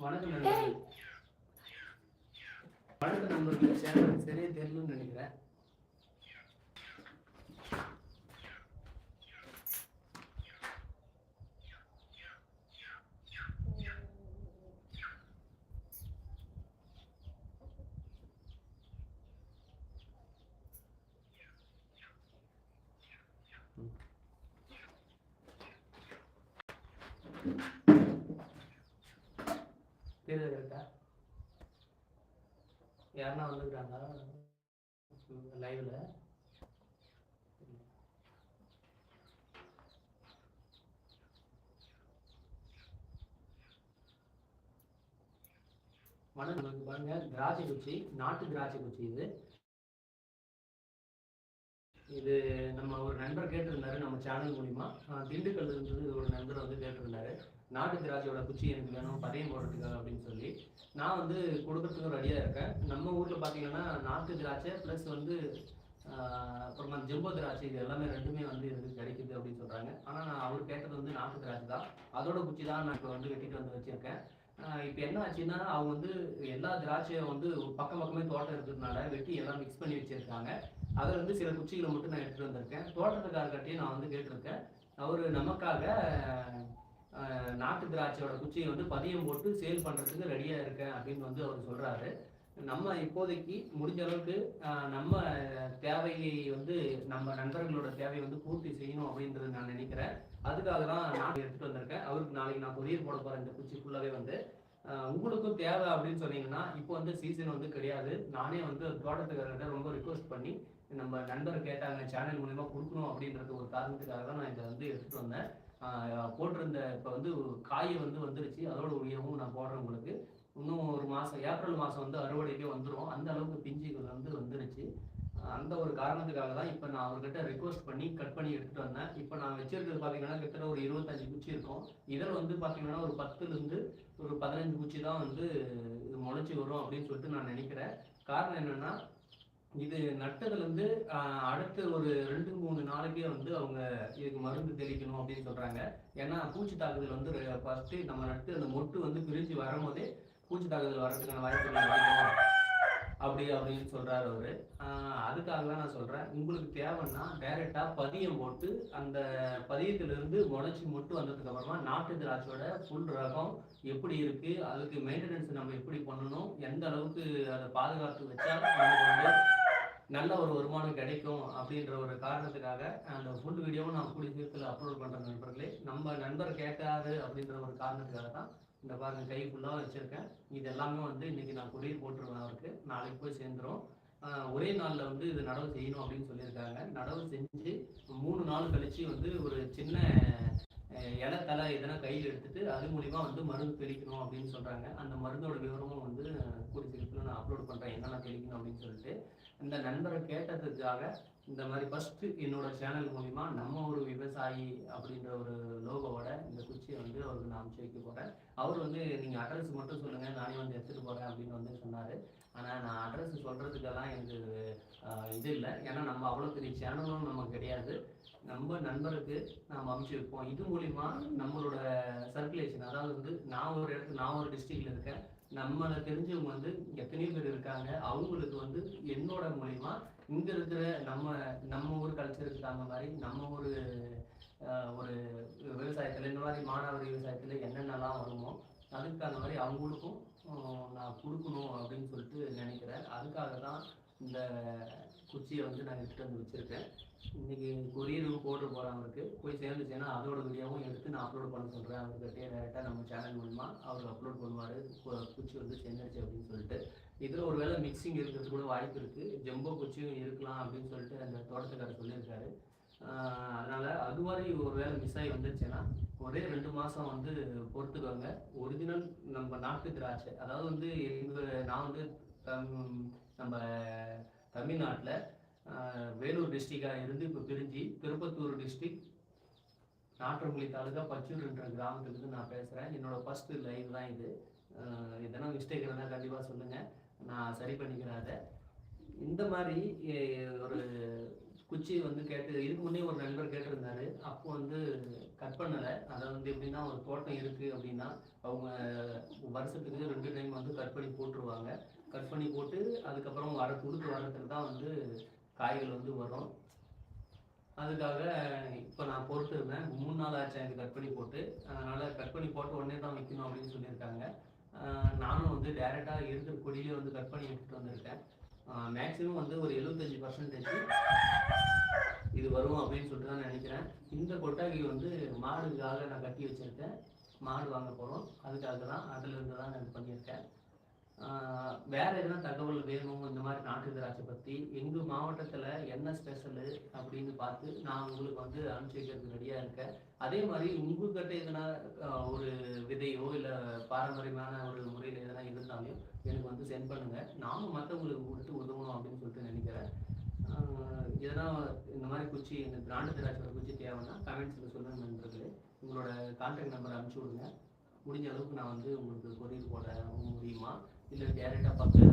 வணக்கம் நண்பர்களே வணக்கம் நண்பர்களே சேனல் சரியா தெரியலன்னு நினைக்கிறேன் Thank you. தெரியுது கரெக்டா யாருன்னா வந்துக்கிறாங்க லைவ்ல வணக்கம் நமக்கு பாருங்க. திராட்சை குச்சி நாட்டு திராட்சை குச்சி இது. இது நம்ம ஒரு நண்பர் கேட்டிருந்தாரு நம்ம சேனல் மூலிமா திண்டுக்கல் இருந்தது ஒரு நண்பர் வந்து கேட்டிருந்தாரு. நாட்டு திராட்சையோட குச்சி எனக்கு வேணும் பதையம் போடுறதுக்காக அப்படின்னு சொல்லி. நான் வந்து கொடுக்கறதுக்கு ரெடியாக இருக்கேன். நம்ம ஊரில் பார்த்தீங்கன்னா நாட்டு திராட்சை ப்ளஸ் வந்து அப்புறமா ஜெம்போ திராட்சை இது எல்லாமே ரெண்டுமே வந்து எனக்கு கிடைக்குது அப்படின்னு சொல்கிறாங்க ஆனால் நான் அவர் கேட்டது வந்து நாட்டு திராட்சை தான். அதோட குச்சி தான் நான் இப்போ வந்து வெட்டிட்டு வந்து வச்சுருக்கேன். இப்போ என்ன ஆச்சுன்னா அவங்க வந்து எல்லா திராட்சையும் வந்து பக்கம் பக்கமே தோட்டம் இருக்கிறதுனால வெட்டி எல்லாம் மிக்ஸ் பண்ணி வச்சுருக்காங்க. அதில் வந்து சில குச்சிகளை மட்டும் நான் எடுத்துகிட்டு வந்திருக்கேன். தோட்டத்துக்காரர்கிட்டையும் நான் வந்து கேட்டிருக்கேன். அவர் நமக்காக நாட்டு திராட்சையோட குச்சியை வந்து பதியம் போட்டு சேல் பண்ணுறதுக்கு ரெடியாக இருக்கேன் அப்படின்னு வந்து அவர் சொல்கிறாரு நம்ம இப்போதைக்கு முடிஞ்ச அளவுக்கு நம்ம தேவையை வந்து நம்ம நண்பர்களோட தேவையை வந்து பூர்த்தி செய்யணும் அப்படின்றது நான் நினைக்கிறேன். அதுக்காக தான் நான் எடுத்துகிட்டு வந்திருக்கேன். அவருக்கு நாளைக்கு நான் கொரியர் போட போகிறேன் இந்த குச்சி ஃபுல்லாகவே வந்து. உங்களுக்கும் தேவை அப்படின்னு சொன்னீங்கன்னா இப்போ வந்து சீசன் வந்து கிடையாது. நானே வந்து தோட்டத்துக்காரர்கிட்ட ரொம்ப ரிக்வஸ்ட் பண்ணி நம்ம நண்பர் கேட்டாங்க சேனல் மூலயமா கொடுக்கணும் அப்படின்றது ஒரு காரணத்துக்காக தான் நான் இதை வந்து எடுத்துகிட்டு வந்தேன். போட்டிருந்த இப்போ வந்து காய் வந்து வந்துருச்சு. அதோட உரியவும் நான் போடுறேன் உங்களுக்கு. இன்னும் ஒரு மாதம் ஏப்ரல் மாதம் வந்து அறுவடைக்கே வந்துடும் அந்த அளவுக்கு பிஞ்சுகள் வந்து வந்துருச்சு. அந்த ஒரு காரணத்துக்காக தான் இப்போ நான் அவர்கிட்ட ரிக்வஸ்ட் பண்ணி கட் பண்ணி எடுத்துகிட்டு வந்தேன். இப்போ நான் வச்சிருக்கிறது பார்த்தீங்கன்னா கிட்டத்தட்ட ஒரு இருபத்தஞ்சு குச்சி இருக்கும். இதில் வந்து பார்த்தீங்கன்னா ஒரு பத்துலேருந்து ஒரு பதினஞ்சு குச்சி தான் வந்து இது முளைச்சி வரும் அப்படின்னு சொல்லிட்டு நான் நினைக்கிறேன். காரணம் என்னென்னா இது நட்டதுலேருந்து அடுத்த ஒரு ரெண்டு மூணு நாளைக்கே வந்து அவங்க இதுக்கு மருந்து தெளிக்கணும் அப்படின்னு சொல்றாங்க. ஏன்னா பூச்சி தாக்குதல் வந்து ஃபர்ஸ்ட் நம்ம நட்டு அந்த மொட்டு வந்து பிரிஞ்சு வரும்போதே பூச்சி தாக்குதல் வர்றதுக்கான வாய்ப்பு அப்படி அப்படின்னு சொல்றாரு அவரு. அதுக்காக தான் நான் சொல்றேன். உங்களுக்கு தேவைன்னா டைரக்டா பதியம் போட்டு அந்த பதியத்துல இருந்து முளைச்சி மொட்டு வந்ததுக்கு அப்புறமா நாட்டு திராட்சையோட ஃபுல் ரகம் எப்படி இருக்கு அதுக்கு மெயின்டெனன்ஸ் நம்ம எப்படி பண்ணணும் எந்த அளவுக்கு அதை பாதுகாத்து வச்சா வந்து நல்ல ஒரு வருமானம் கிடைக்கும் அப்படின்ற ஒரு காரணத்துக்காக அந்த ஃபுல் வீடியோவும் நான் கூடிய சீக்கிரத்தில் அப்லோட் பண்ணுறேன் நண்பர்களே. நம்ம நண்பர் கேட்காது அப்படின்ற ஒரு காரணத்துக்காக தான் இந்த பாருங்க கை ஃபுல்லாக வச்சுருக்கேன். இது எல்லாமே வந்து இன்னைக்கு நான் கொரியர் போட்டுருவேன் அவருக்கு. நாளைக்கு போய் சேர்ந்துரும். ஒரே நாளில் வந்து இது நடவு செய்யணும் அப்படின்னு சொல்லியிருக்காங்க. நடவு செஞ்சு மூணு நாள் கழிச்சு வந்து ஒரு சின்ன இலத்தலை எதனா கையில் எடுத்துட்டு அது மூலிமா வந்து மருந்து தெளிக்கணும் அப்படின்னு சொல்கிறாங்க அந்த மருந்தோட விவரமும் வந்து கூடிய நான் அப்லோட் பண்ணுறேன் என்னென்ன தெளிக்கணும் அப்படின்னு சொல்லிட்டு. இந்த நண்பரை கேட்டதுக்காக இந்த மாதிரி ஃபஸ்ட்டு என்னோட சேனல் மூலிமா நம்ம ஒரு விவசாயி அப்படின்ற ஒரு லோகோவோட இந்த குச்சியை வந்து அவருக்கு நான் அனுப்பிச்சு வைக்க போகிறேன் அவர் வந்து நீங்கள் அட்ரஸ் மட்டும் சொல்லுங்கள் நானே வந்து எடுத்துகிட்டு போகிறேன் அப்படின்னு வந்து சொன்னார். நான் அட்ரஸ் சொல்கிறதுக்கெல்லாம் எனக்கு இது இல்லை. ஏன்னா நம்ம அவ்வளோ பெரிய சேனலும் நமக்கு கிடையாது. நம்ம நண்பருக்கு நாம் அனுப்பிச்சு வைப்போம். இது மூலிமா நம்மளோட சர்க்குலேஷன் அதாவது வந்து நான் ஒரு இடத்துல நான் ஒரு டிஸ்ட்ரிக்டில் இருக்கேன். நம்மளை தெரிஞ்சவங்க வந்து எத்தனையோ பேர் இருக்காங்க. அவங்களுக்கு வந்து என்னோட மூலிமா இங்கே இருக்கிற நம்ம நம்ம ஊர் கல்ச்சருக்கு தகுந்த மாதிரி நம்ம ஒரு ஒரு விவசாயத்தில் இந்த மாதிரி மாணவர் விவசாயத்தில் என்னென்னலாம் வருமோ அதுக்கு தகுந்த மாதிரி அவங்களுக்கும் நான் கொடுக்கணும் அப்படின்னு சொல்லிட்டு நினைக்கிறேன் அதுக்காக தான் இந்த குச்சியை வந்து நான் எடுத்துகிட்டு வந்து வச்சுருக்கேன். இன்றைக்கி கொரியருக்கு போட்டு போகிறவங்களுக்கு போய் சேர்ந்துச்சுன்னா அதோட வீடியோவும் எடுத்து நான் அப்லோட் பண்ண சொல்கிறேன் அவர்கிட்ட டேரெக்டாக நம்ம சேனல் மூலிமா அவர் அப்லோட் பண்ணுவார். குச்சி வந்து சேர்ந்துருச்சு அப்படின்னு சொல்லிட்டு. இதில் ஒரு வேளை மிக்சிங் இருக்கிறது கூட வாய்ப்பு இருக்குது ஜம்போ குச்சியும் இருக்கலாம் அப்படின்னு சொல்லிட்டு அந்த தோட்டத்துக்காரர் சொல்லியிருக்காரு. அதனால் அது மாதிரி ஒரு வேளை மிஸ் ஆகி வந்துருச்சுன்னா ஒரே ரெண்டு மாதம் வந்து பொறுத்துக்கோங்க. ஒரிஜினல் நம்ம நாட்டு திராட்சை. அதாவது வந்து எங்கள் நான் வந்து தம்- நம்ம தமிழ்நாட்டில் வேலூர் டிஸ்ட்ரிக்டாக இருந்து இப்போ பிரிஞ்சு திருப்பத்தூர் டிஸ்ட்ரிக் நாற்றங்குழி தாலுகா பச்சூர்ன்ற கிராமத்துலேருந்து நான் பேசுகிறேன் என்னோட ஃபஸ்ட்டு லைவ் தான் இது. எதனா மிஸ்டேக் இருந்தால் கண்டிப்பாக சொல்லுங்கள் நான் சரி பண்ணிக்கிறேன் அதை. இந்த மாதிரி ஒரு குச்சி வந்து கேட்டு இதுக்கு முன்னே ஒரு நண்பர் கேட்டிருந்தாரு. அப்போ வந்து கட் பண்ணலை. அதை வந்து எப்படின்னா ஒரு தோட்டம் இருக்குது அப்படின்னா அவங்க வருஷத்துக்கு ரெண்டு டைம் வந்து கட் பண்ணி போட்டுருவாங்க. கட் பண்ணி போட்டு அதுக்கப்புறம் வர கொடுத்து வரத்துக்கு தான் வந்து காய்கள் வந்து வரும். அதுக்காக இப்போ நான் பொறுத்திருந்தேன். மூணு நாள் ஆச்சு எனக்கு கட் பண்ணி போட்டு. அதனால் கட் பண்ணி போட்டு உடனே தான் வைக்கணும் அப்படின்னு சொல்லியிருக்காங்க. நானும் வந்து டேரெக்டாக இருக்கிற கொடியிலே வந்து கட் பண்ணி எடுத்துகிட்டு வந்திருக்கேன். மேக்ஸிமம் வந்து ஒரு எழுபத்தஞ்சு பர்சன்டேஜ் இது வரும் அப்படின்னு சொல்லிட்டு தான் நினைக்கிறேன். இந்த கொட்டாகி வந்து மாடுக்காக நான் கட்டி வச்சுருக்கேன். மாடு வாங்க போகிறோம் அதுக்காக தான் அதுலேருந்து தான் நான் பண்ணியிருக்கேன். வேற எதனா தகவல் வேணும் இந்த மாதிரி நாட்டு திராட்சை பற்றி எங்கள் மாவட்டத்தில் என்ன ஸ்பெஷலு அப்படின்னு பார்த்து நான் உங்களுக்கு வந்து அனுப்பிச்சி வைக்கிறதுக்கு ரெடியாக இருக்கேன். அதே மாதிரி உங்ககிட்ட எதனா ஒரு விதையோ இல்லை பாரம்பரியமான ஒரு முறையில் எதனா இருந்தாலும் எனக்கு வந்து சென்ட் பண்ணுங்கள் நானும் மற்றவங்களுக்கு கொடுத்து உதவணும் அப்படின்னு சொல்லிட்டு நினைக்கிறேன். எதனா இந்த மாதிரி குச்சி இந்த பிராண்டு திராட்சை குச்சி தேவைன்னா கமெண்ட்ஸில் சொல்லுங்கள் நண்பர்களே. உங்களோட கான்டாக்ட் நம்பர் அனுப்பிச்சி விடுங்க. முடிஞ்ச அளவுக்கு நான் வந்து உங்களுக்கு கொரியர் போட முடியுமா இல்லை டேரெக்டாக பக்கம் இருந்தாக்க நான்